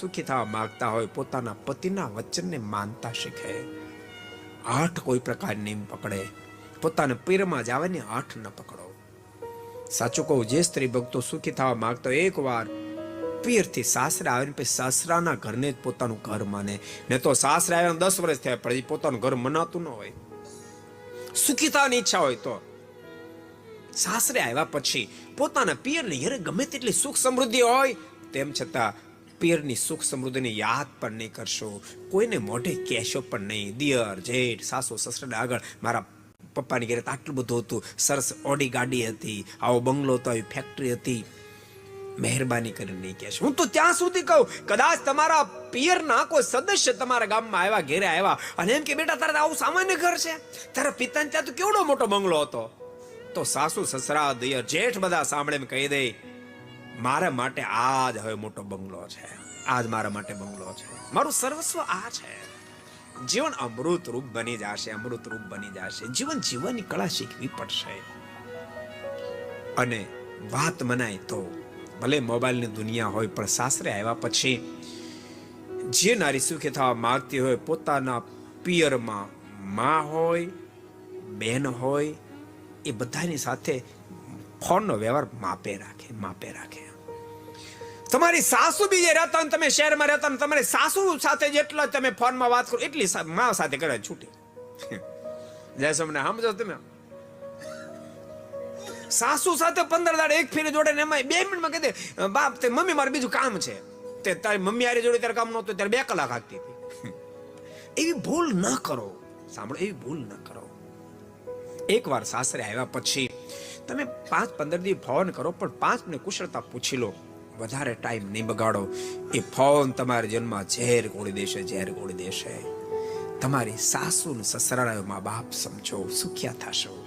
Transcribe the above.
સુખી થવા માંગતા હોય, પોતાના પતિના વચનને માનતા શીખે. આઠ કોઈ પ્રકાર નિયમ પકડે. પોતાના પીરમાં જ આવે ને આઠ ન પકડો. સાચું કહું, જે સ્ત્રી ભક્તો સુખી થવા માંગતો એક વાર પિયરથી સાસરે આવે ને પછી સાસરાના ઘરને જ પોતાનું ઘર માને. ને તો સાસરે આવ્યા દસ વર્ષ થયા પણ પોતાનું ઘર મનાતું ન હોય. સુખીતાની ઈચ્છા હોય તો. સાસરે આવ્યા પછી પોતાના પિયરની ઘરે ગમે તેટલી સુખ સમૃદ્ધિ હોય, તેમ છતાં પિયરની સુખ સમૃદ્ધિને યાદ પણ નહીં કરશો. કોઈને મોઢે કહેશો પણ નહીં. દિયર જેઠ, સાસુ સસરાને આગળ મારા પપ્પાની ઘરે આટલું બધું હતું. સરસ ઓડી ગાડી હતી. આવો બંગલો હતો, આવી ફેક્ટરી હતી. મહેરબાની કરીને નહીં કહેશો. હું તો ત્યાં સુધી કહું, કદાચ તમારા પિયરના કોઈ સદસ્ય તમારા ગામમાં આવ્યા, ઘેરે આવ્યા અને એમ કે, બેટા, તારે આવું સામાન્ય ઘર છે. તારા પિતાને ત્યાં તો કેવડો મોટો બંગલો હતો? તો સાસુ, સસરા દિયર જેઠ બધા સાંભળે એમ કહી દે મારા માટે આ જ હવે મોટો બંગલો છે. આ જ મારા માટે બંગલો છે. મારું સર્વસ્વ આ છે. જીવન અમૃત રૂપ બની જશે, અમૃત રૂપ બની જશે. જીવન જીવનની કળા શીખવી પડશે. અને વાત મનાય તો ભલે મોબાઈલની દુનિયા હોય, પણ સાસરે આવ્યા પછી જે નારી સુખી થવા માંગતી હોય, પોતાના પિયરમાં માં હોય, બેન હોય, એ બધાની સાથે ફોનનો વ્યવહાર માપે રાખે માપે રાખે. તમારી સાસુ બી જે રહેતા હોય તમે શહેરમાં રહેતા હોય તમારી સાસુ સાથે જેટલા તમે ફોનમાં વાત કરો, એટલી મા સાથે કરે છૂટી. જય સમને સમજો તમે? સાસુ સાથે પંદર દાડે એક ફેરી જોડે ને એમાં બે મિનિટમાં કહી દે બાપ, તે મમ્મી મારે બીજું કામ છે. તે તારી મમ્મી આરી જોડે ત્યારે કામ નહોતું, ત્યારે બે કલાક હાકતી હતી. એવી ભૂલ ન કરો. સાંભળો, એવી ભૂલ ન કરો. એકવાર સાસરે આવ્યા પછી તમે પાંચ પંદર દી ફોન કરો, પણ પાંચ મિનિટ કુશળતા પૂછી લો. વધારે ટાઈમ નહીં બગાડો. એ ફોન તમારા જન્મમાં ઝેર ગોળી દેશે, ઝેર ગોળી દેશે. તમારી સાસુ ને સસરાના મા બાપ સમજો, સુખ્યા થશો.